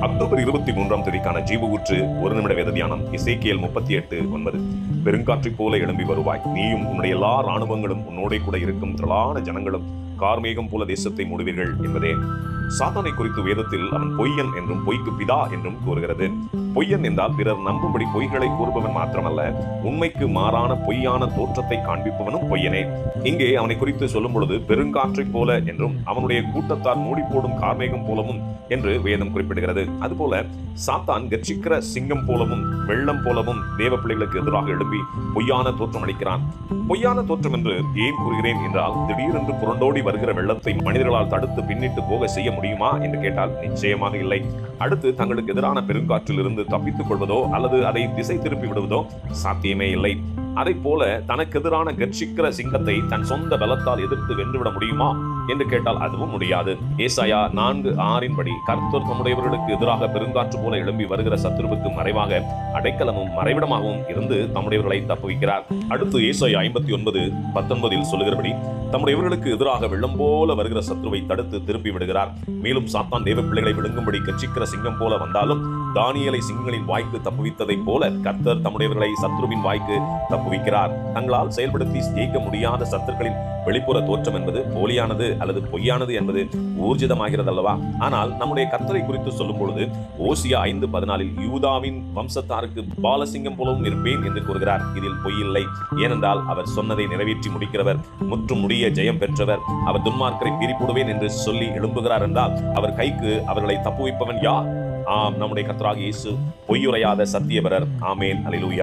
October இருபத்தி மூன்றாம் தேதிக்கான ஜீவ ஊற்று ஒரு நிமிட வேத தியானம் இசைக்கியல் முப்பத்தி எட்டு ஒன்பது. பெருங்காற்றைப் போல எழும்பி வருவாய். நீயும் உன்னுடைய எல்லா ராணுவங்களும் உன்னோடே கூட இருக்கும். திரளான ஜனங்களும் கார்மேகம் போல தேசத்தை மூடுவீர்கள் என்பதே சாத்தானை குறித்து வேதத்தில் அவன் பொய்யன் என்றும் பொய்க்கு பிதா என்றும் கூறுகிறது. பொய்யன் என்றால் பிறர் நம்பும்படி பொய்களை கூறுபவன் மாத்திரமல்ல உண்மைக்கு மாறான பொய்யான தோற்றத்தை காண்பிப்பவனும் பொய்யனே. இங்கே அவனை குறித்து சொல்லும் பொழுது பெருங்காற்றைப் போல என்றும் அவனுடைய கூட்டத்தார் மூடி போடும் கார்மேகம் போலவும் என்று வேதம் குறிப்பிடுகிறது. அதுபோல சாத்தான் கர்ச்சிக்கிற சிங்கம் போலவும் வெள்ளம் போலவும் தேவ பிள்ளைகளுக்கு எதிராக எழுப்பி பொய்யான தோற்றம் அளிக்கிறான். பொய்யான தோற்றம் என்று ஏன் கூறுகிறேன் என்றால் திடீரென்று புரண்டோடி வருகிற வெள்ளத்தை மனிதர்களால் தடுத்து பின்னிட்டு போக செய்ய முடியுமா என்று கேட்டால் நிச்சயமாக இல்லை. அடுத்து தங்களுக்கு எதிரான பெருங்காற்றில் இருந்து தப்பித்துக் கொள்வதோ அல்லது அதை திசை திருப்பி விடுவதோ சாத்தியமே இல்லை. அதை போல தனக்கு எதிரான கர்ஷிக்கிற சிங்கத்தை தன் சொந்த பலத்தால் எதிர்த்து வென்றுவிட முடியுமா? என்று கேட்டால் அதுவும் முடியாது. ஏசாயா நான்கு ஆறின் படி கர்த்தர் தம்முடையவர்களுக்கு எதிராக பெருங்காற்று போல எழும்பி வருகிற சத்துருவுக்கு மறைவாக அடைக்கலமும் மறைவிடமாகவும் இருந்து தம்முடையவர்களை தப்புவிக்கிறார். அடுத்து ஏசாயா ஐம்பத்தி ஒன்பது பத்தொன்பதில் சொல்லுகிறபடி தம்முடையவர்களுக்கு எதிராக வெள்ளம் போல வருகிற சத்ருவை தடுத்து திருப்பி விடுகிறார் மேலும் சாத்தான் தேவ பிள்ளைகளை விழுங்கும்படி கட்சிக்கிற சிங்கம் போல வந்தாலும் தானியலை சிங்கங்களின் வாய்க்கு தப்புவித்ததைப் போல கர்த்தர் தம்முடையவர்களை சத்ருவின் வாய்க்கு தப்புவிக்கிறார். தங்களால் செயல்படுத்தி ஜெயிக்க முடியாத சத்துருக்களின் வெளிப்புற தோற்றம் என்பது போலியானது அல்லது பொய்யானது என்பது ஊர்ஜிதமாகிறது அல்லவா ஆனால் நம்முடைய கர்த்தரை குறித்து சொல்லும் பொழுது ஓசியா ஐந்து பதினாலில் யூதாவின் வம்சத்தாருக்கு பாலசிங்கம் போலவும் இருப்பேன் என்று கூறுகிறார். இதில் பொய் இல்லை ஏனென்றால் அவர் சொன்னதை நிறைவேற்றி முடிக்கிறவர் முற்றும் முடிய ஜெயம் பெற்றவர். அவர் துன்மார்க்கரை பிரிப்புடுவேன் என்று சொல்லி எழும்புகிறார் என்றால் அவர் கைக்கு அவர்களை தப்புவிப்பவன் யார்? ஆம் நம்முடைய கத்தராக இயேசு பொய்யுரையாத சத்தியபரர். ஆமேன். அலிலூயா